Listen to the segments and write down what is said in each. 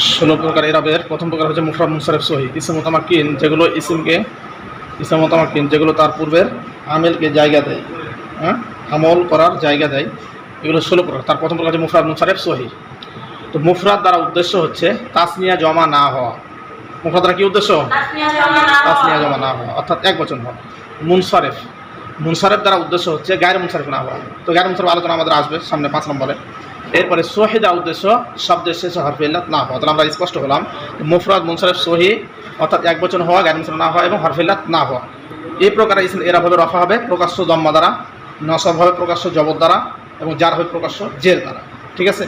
ষোলো প্রকার এরাবের। প্রথম প্রকার হচ্ছে মুফরাদ মুনসারেফ সহি ইসম মোতামাক্কিন যেগুলো ইসিমকে ইসম মোতামাক্কিন যেগুলো তার পূর্বের আমেলকে জায়গা দেয় হ্যাঁ? আমল করার জায়গা দেয় এগুলো ষোলো প্রকার। তার প্রথম প্রকার হচ্ছে মুফরাদ মুনসারেফ সহি। তো মুফরাদ দ্বারা উদ্দেশ্য হচ্ছে তাসনিয়া জমা না হওয়া। মুফরাদ দ্বারা কি উদ্দেশ্য? তাসনিয়া জমা না হওয়া। অর্থাৎ এক বচন হওয়া। মুনসারেফ। মুনসারেফ দ্বারা উদ্দেশ্য হচ্ছে গায়ের মুনসারেফ না হওয়া। তো গায়ের মুনসারেফ আলোচনা আমাদের আসবে সামনে পাঁচ নম্বরে। এরপরে সোহিদা উদ্দেশ্য, শব্দের শেষে হরফে ইল্লাত না হওয়া। তাহলে আমরা স্পষ্ট হলাম মুফরাদ মুনসারেফ সহি, অর্থাৎ এক বচন হওয়া, গায়ের মুনসারেফ না হওয়া এবং হরফে ইল্লাত না হওয়া। এই প্রকারে ইসম এরাভাবে রফা হবে, প্রকাশ্য জম্মা দ্বারা, নসব হবে প্রকাশ্য জবর দ্বারা এবং যার হবে প্রকাশ্য জের দ্বারা। ঠিক আছে?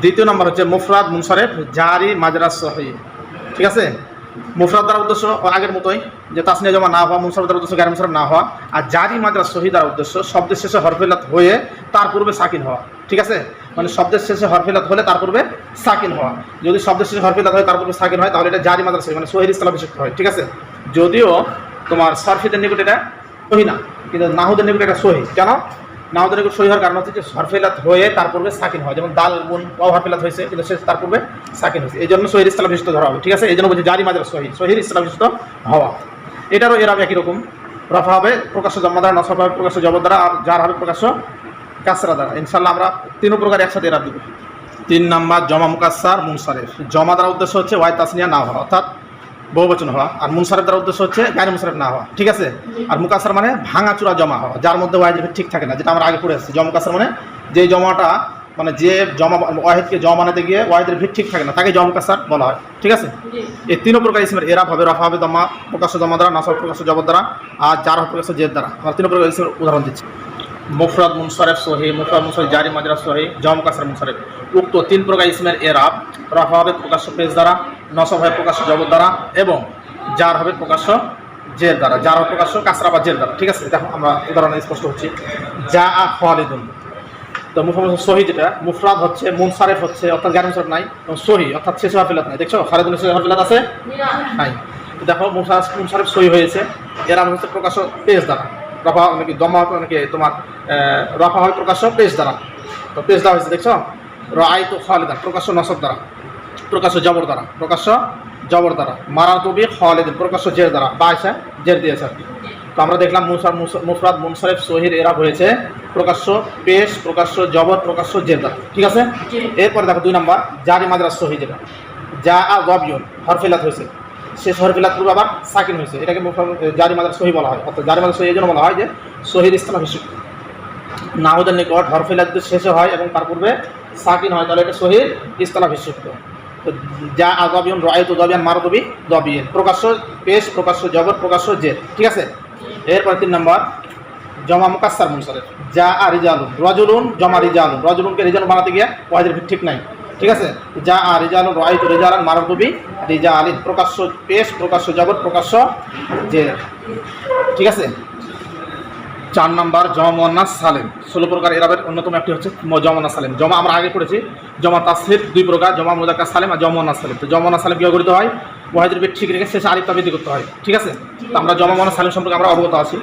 দ্বিতীয় নম্বর হচ্ছে মুফরাদ মুনসারেফ জারি মাজরাস সহি। ঠিক আছে? মুফরাদ দ্বারা উদ্দেশ্য আগের মতোই যে তাসনিয়া জমা না হওয়া মুনসারেফ দ্বারা উদ্দেশ্য গারি মুনসারেফ না হওয়া আর জারি মাজরাস সহি দ্বারা উদ্দেশ্য, শব্দের শেষে হরফিলাত হয়ে তার পূর্বে সাকিন হওয়া, ঠিক আছে? মানে শব্দের শেষে হরফিলাত হলে তার পূর্বে সাকিন হওয়া। যদি শব্দের শেষে হরফিলাত হয়, তার পূর্বে সাকিন হয়, তাহলে এটা জারি মাদ্রাস মানে সহির বিশুদ্ধ হয়, ঠিক আছে? যদিও তোমার সরফিদের নিকট এটা সহি না, কিন্তু নাহুদের নিকট এটা সহি। কেন? নিকট সহি হওয়ার কারণ হচ্ছে যে হরফিলাত হয়ে তার পূর্বে সাকিন হয় যেমন দাল গুণ ও হরফিলাত হয়েছে, কিন্তু সে তার পূর্বে সাকিন হয়েছে। এই জন্য সহির ইসলাম বিশুদ্ধ ধরা হবে, ঠিক আছে? এই জন্য বলছি জারি মাদ্রাস সহি সহির ইসলাম বিশুদ্ধ হওয়া। এটারও এরা একই রকম, রফা হবে প্রকাশ্য জমা দ্বারা নসব হবে প্রকাশ্য জবর দ্বারা আর যার হবে প্রকাশ্য কাসরা দ্বারা। ইনশাল্লাহ আমরা তিনও প্রকার একসাথে এরা দেবো। তিন নাম্বার, জমা মুকাসার মুনসারেফ জমা দ্বারা উদ্দেশ্য হচ্ছে ওয়াই তাসনিয়া না হওয়া, অর্থাৎ বহুবচন হওয়া। আর মুনসারেফ দ্বারা উদ্দেশ্য হচ্ছে গায়ের মুনসারেফ না হওয়া। ঠিক আছে? আর মুকাসার মানে ভাঙাচুরা জমা হওয়া যার মধ্যে ওয়াহিদের ঠিক থাকে না যেটা আমরা আগে পড়ে আসছি। জমকাসার মানে যে জমাটা মানে যে জমা ওয়াহিদকে জমা বানাতে গিয়ে ওয়াহিদের ভিড় ঠিক থাকে না তাকে জমকাসার বলা হয়। ঠিক আছে? এই তিনও প্রকার ইসমের এরা হবে রফা হবে দমা প্রকাশ্য জমা দ্বারা নসব প্রকাশ্য জবর দ্বারা আর যার হবে প্রকাশ্য জেদ দ্বারা। আমরা তিন প্রকার ইসমের উদাহরণ দিচ্ছি। মুফরাদ মুনসারেফ সহি মুফরাদ মুনসারেফ জারি মাজরা সহি জম কাসার মুনসারেফ উক্ত তিন প্রকার ইসমের এরাব রফা হবে প্রকাশ্য পেজ দ্বারা নসব হবে প্রকাশ্য জবর দ্বারা এবং যার হবে প্রকাশ্য জের দ্বারা। যার হবে প্রকাশ্য কাসরা বা জের দ্বারা। ঠিক আছে? দেখো, আমরা উদাহরণে স্পষ্ট হচ্ছি। যা আ খালিদুন। তো মুফরাদ সহি যেটা, মুফরাদ হচ্ছে, মুনসারেফ হচ্ছে, অর্থাৎ মুনসারেফ নাই, এবং সহি, অর্থাৎ শেষ হাফিলাত নাই। দেখছ? খালিদুন শেষ হাফিলাত আছে? নাই। দেখো মুফরাদ মুনসারেফ সহি হয়েছে। এরা হচ্ছে প্রকাশ্য পেজ দ্বারা। রফা নাকি দমা নাকি তোমার রফা হয় প্রকাশ্য পেজ দ্বারা। তো পেজ দেওয়া হয়েছে, দেখছ? রায় তো খালিদান প্রকাশ্য নসব দ্বারা। প্রকাশ্য জবর দ্বারা প্রকাশ্য জবর দ্বারা। মারার কবি খালিদিন প্রকাশ্য জের দ্বারা বা এসে জের দিয়েছে আর কি। তো আমরা দেখলাম মুসার মুস- মুফরাদ মুনসারেফ সহির এরা হয়েছে প্রকাশ্য পেশ প্রকাশ্য জবর প্রকাশ্য জের দ্বারা। ঠিক আছে? এরপরে দেখো দুই নম্বর জারি মাদ্রাস সহি যেটা যা আ গবিয়ন হরফিলাত হয়েছে। শেষ হরফিলাত পূর্বে আবার সাকিন হয়েছে। এটাকে জারি মাদ্রাস সহি বলা হয়। অর্থাৎ জারি মাদ্রাস সহি এই জন্য বলা হয় যে সহির ইসলাম হিসেবে। নাহুদের নিকট হরফিলাত শেষে হয় এবং তার পূর্বে সাকিন হয় তাহলে এটা সহির ইস্তালা বিশুদ্ধ তো যা আগাবিয়ন রায়ত দবিয়ান মারদবি, দবিয়েন। প্রকাশ্য পেশ, প্রকাশ্য জগৎ, প্রকাশ্য জেদ। ঠিক আছে? এরপর তিন নম্বর, জমা মুকাস্সার মুনসারের। যা আর রিজালুন। রজুলুন জমা রিজালুন। রজুলুনকে রিজালুন বানাতে গিয়ে ভিত ঠিক নাই। ঠিক আছে? যা আর রিজালুন, রায়ত রিজালান, মারদবি রিজা আলিন প্রকাশ্য পেশ, প্রকাশ্য জগৎ, প্রকাশ্য জেদ। ঠিক আছে? চার নম্বর, জমা সালেম। ষোলো প্রকার এরাবের অন্যতম একটি হচ্ছে জমনা সালেম। জমা আমরা আগে পড়েছি। জমা তাসলির দুই প্রকার, জমা মুদাক্কা সালেম আর জমনা সালেম। তো জমনা সালেম কীভাবে গঠিত হয়? ওয়াহিদের বেদ ঠিক রেখে শেষে আরিফ তাবিদি করতে হয়। ঠিক আছে? তো আমরা জমা সালেম সম্পর্কে আমরা অবগত আছি।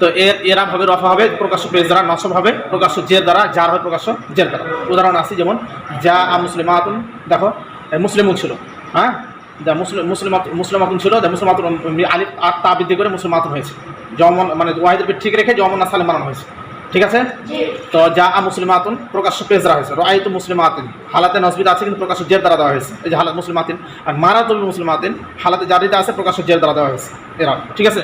তো এর এরা ভাবে রফা হবে, প্রকাশ্য পেজ দ্বারা, নসব হবে, প্রকাশ্য জের দ্বারা, যার হয় প্রকাশ্য জের দ্বারা। উদাহরণ আছে যেমন, যা মুসলিমাতুন, দেখো, এ মুসলিমুন ছিল। হ্যাঁ? দা মুসলিম মুসলিমাত মুসলিমাতুন ছিল দা মুসলিমাতুন আলিফ আর তা বৃদ্ধি করে মুসলিমাতুন হয়েছে। জমন মানে ওয়াহিদের পেট ঠিক রেখে জমন সালেম বানানো হয়েছে। ঠিক আছে? তো যা আ মুসলিমাতুন প্রকাশ্য পেজ দেওয়া হয়েছে। রায় মুসলিম মুসলিমাতিন, হালাতে নসবিদ আছে কিন্তু প্রকাশ্য জের দ্বারা দেওয়া হয়েছে। এই যে হালাত মুসলিমাতিন আর মারাতুল মুসলিমাতিন, হালাতে জারিতে আছে প্রকাশ্য জের দ্বারা দেওয়া হয়েছে। এরা, ঠিক আছে?